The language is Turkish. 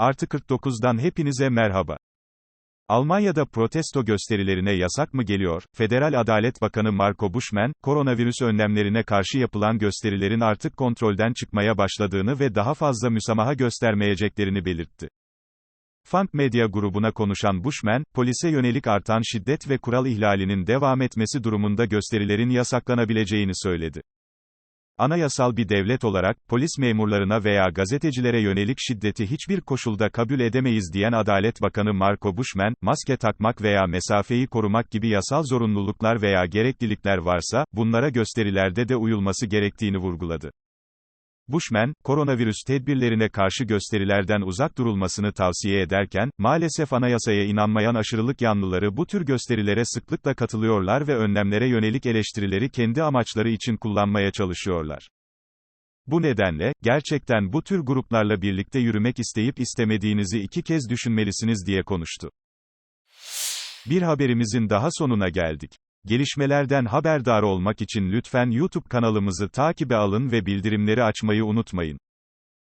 Artı 49'dan hepinize merhaba. Almanya'da protesto gösterilerine yasak mı geliyor? Federal Adalet Bakanı Marco Buschmann, koronavirüs önlemlerine karşı yapılan gösterilerin artık kontrolden çıkmaya başladığını ve daha fazla müsamaha göstermeyeceklerini belirtti. Funk Medya grubuna konuşan Bushman, polise yönelik artan şiddet ve kural ihlalinin devam etmesi durumunda gösterilerin yasaklanabileceğini söyledi. Anayasal bir devlet olarak, polis memurlarına veya gazetecilere yönelik şiddeti hiçbir koşulda kabul edemeyiz diyen Adalet Bakanı Marco Bushman, maske takmak veya mesafeyi korumak gibi yasal zorunluluklar veya gereklilikler varsa, bunlara gösterilerde de uyulması gerektiğini vurguladı. Bushman, koronavirüs tedbirlerine karşı gösterilerden uzak durulmasını tavsiye ederken, maalesef anayasaya inanmayan aşırılık yanlıları bu tür gösterilere sıklıkla katılıyorlar ve önlemlere yönelik eleştirileri kendi amaçları için kullanmaya çalışıyorlar. Bu nedenle, gerçekten bu tür gruplarla birlikte yürümek isteyip istemediğinizi iki kez düşünmelisiniz diye konuştu. Bir haberimizin daha sonuna geldik. Gelişmelerden haberdar olmak için lütfen YouTube kanalımızı takibe alın ve bildirimleri açmayı unutmayın.